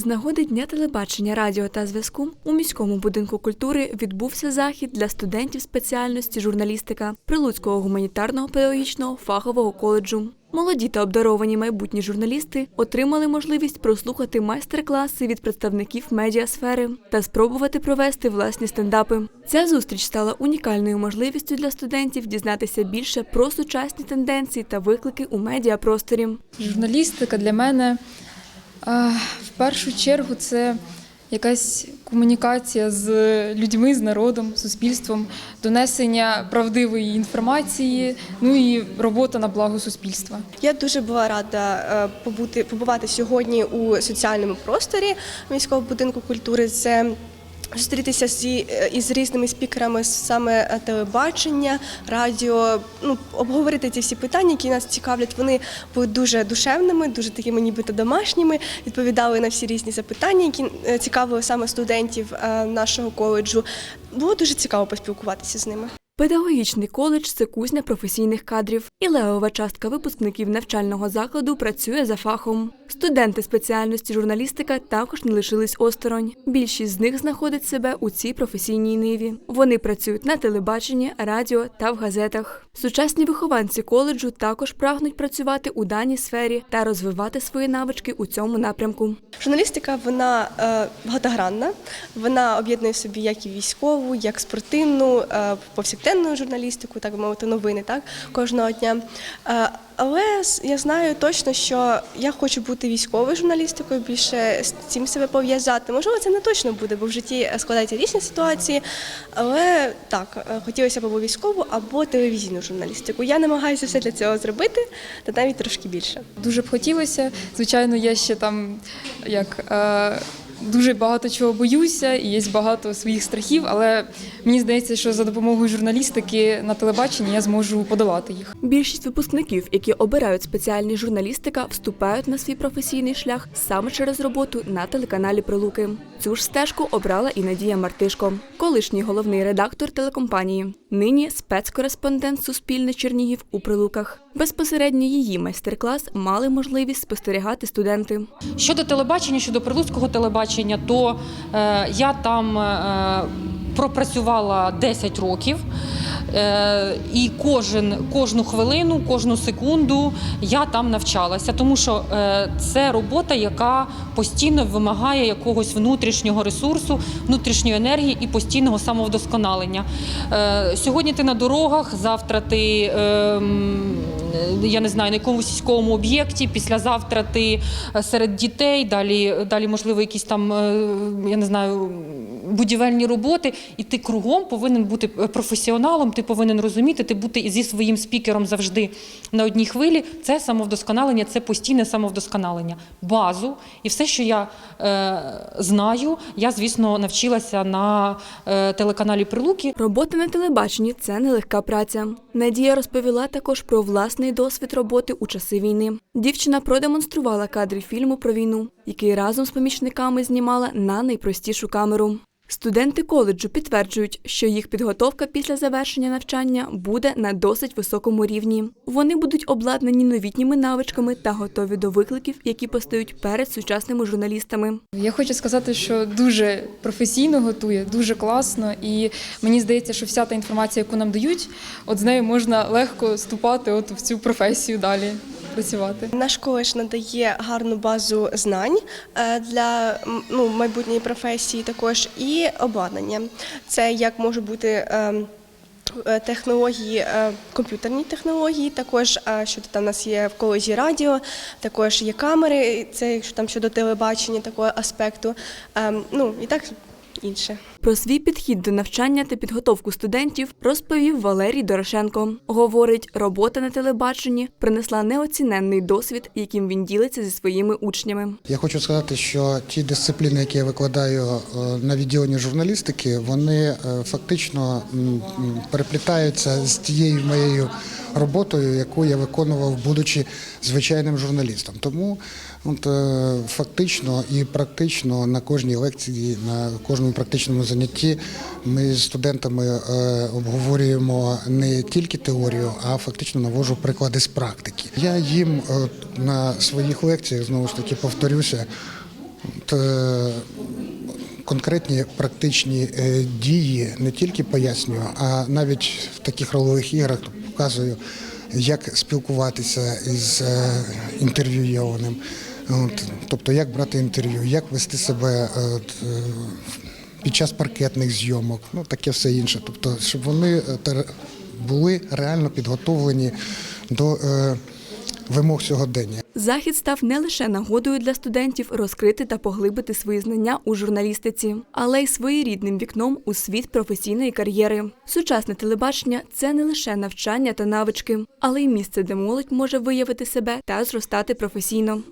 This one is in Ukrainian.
З нагоди Дня телебачення, радіо та зв'язку у міському будинку культури відбувся захід для студентів спеціальності журналістика Прилуцького гуманітарного педагогічного фахового коледжу. Молоді та обдаровані майбутні журналісти отримали можливість прослухати майстер-класи від представників медіасфери та спробувати провести власні стендапи. Ця зустріч стала унікальною можливістю для студентів дізнатися більше про сучасні тенденції та виклики у медіапросторі. Журналістика для мене в першу чергу це якась комунікація з людьми, з народом, суспільством, донесення правдивої інформації, ну і робота на благо суспільства. Я дуже була рада е, побути побувати сьогодні у соціальному просторі міського будинку культури. Це Зустрітися зі е, із різними спікерами саме е, телебачення, радіо, ну обговорити ці всі питання, які нас цікавлять. Вони були дуже душевними, дуже такими, нібито домашніми. Відповідали на всі різні запитання, які е, цікавили саме студентів нашого коледжу. Було дуже цікаво поспілкуватися з ними. Педагогічний коледж це кузня професійних кадрів, і левова частка випускників навчального закладу працює за фахом. Студенти спеціальності журналістика також не лишились осторонь. Більшість з них знаходить себе у цій професійній ниві. Вони працюють на телебаченні, радіо та в газетах. Сучасні вихованці коледжу також прагнуть працювати у даній сфері та розвивати свої навички у цьому напрямку. Журналістика вона е, багатогранна. Вона об'єднує в собі як і військову, як спортивну, е, повсякденну журналістику, так би мовити, новини так кожного дня. Е, але я знаю точно, що я хочу бути військовою журналістикою, більше з цим себе пов'язати. Можливо, це не точно буде, бо в житті складаються різні ситуації. Але так, хотілося б або військову, або телевізійну журналістику. Я намагаюся все для цього зробити, та навіть трошки більше. Дуже б хотілося. Звичайно, я ще там як е, дуже багато чого боюся, і є багато своїх страхів, але мені здається, що за допомогою журналістики на телебаченні я зможу подолати їх. Більшість випускників, які обирають спеціальність журналістика, вступають на свій професійний шлях саме через роботу на телеканалі Прилуки. Цю ж стежку обрала і Надія Мартишко, колишній головний редактор телекомпанії. Нині спецкореспондент Суспільне Чернігів у Прилуках. Безпосередньо її майстер-клас мали можливість спостерігати студенти. Щодо телебачення, щодо прилуцького телебачення, то е, я там е, пропрацювала 10 років. Е, і кожен, кожну хвилину, кожну секунду я там навчалася, тому що е, це робота, яка постійно вимагає якогось внутрішнього ресурсу, внутрішньої енергії і постійного самовдосконалення. Е, сьогодні ти на дорогах, завтра ти. ем, я не знаю, на якомусь військовому об'єкті, післязавтра ти серед дітей, далі, далі можливо, якісь там, я не знаю, будівельні роботи, і ти кругом повинен бути е, професіоналом, ти повинен розуміти, ти бути зі своїм спікером завжди на одній хвилі. Це самовдосконалення, це постійне самовдосконалення. Базу і все, що я е, знаю, я, звісно, навчилася на е, телеканалі Прилуки. Робота на телебаченні це нелегка праця. Надія розповіла також про власний досвід роботи у часи війни. Дівчина продемонструвала кадри фільму про війну, який разом з помічниками знімала на найпростішу камеру. Студенти коледжу підтверджують, що їх підготовка після завершення навчання буде на досить високому рівні. Вони будуть обладнані новітніми навичками та готові до викликів, які постають перед сучасними журналістами. Я хочу сказати, що дуже професійно готує, дуже класно, і мені здається, що вся та інформація, яку нам дають, от з нею можна легко ступати от в цю професію далі працювати. Наш коледж надає гарну базу знань е, для ну, майбутньої професії, також і обладнання. Це як може бути. ем, е, Технології, е, комп'ютерні технології, також е, що там у нас є в коледжі радіо, також є камери, це якщо там щодо телебачення, такого аспекту. Ем, Ну і так інше. Про свій підхід до навчання та підготовку студентів розповів Валерій Дорошенко. Говорить, робота на телебаченні принесла неоціненний досвід, яким він ділиться зі своїми учнями. Я хочу сказати, що ті дисципліни, які я викладаю е, на відділенні журналістики, вони е, фактично переплітаються з тією моєю роботою, яку я виконував, будучи звичайним журналістом. Тому от, е, фактично і практично на кожній лекції, на кожному практичному занятті ми з студентами е, обговорюємо не тільки теорію, а фактично навожу приклади з практики. Я їм е, на своїх лекціях знову ж таки повторюся. Конкретні практичні дії не тільки пояснюю, а навіть в таких ролевих іграх показую, як спілкуватися із е, інтерв'юйованим. Тобто, як брати інтерв'ю, як вести себе е, е, під час паркетних зйомок, ну таке все інше. Тобто, щоб вони були реально підготовлені до вимог сьогодення. Захід став не лише нагодою для студентів розкрити та поглибити свої знання у журналістиці, але й своєрідним вікном у світ професійної кар'єри. Сучасне телебачення це не лише навчання та навички, але й місце, де молодь може виявити себе та зростати професійно.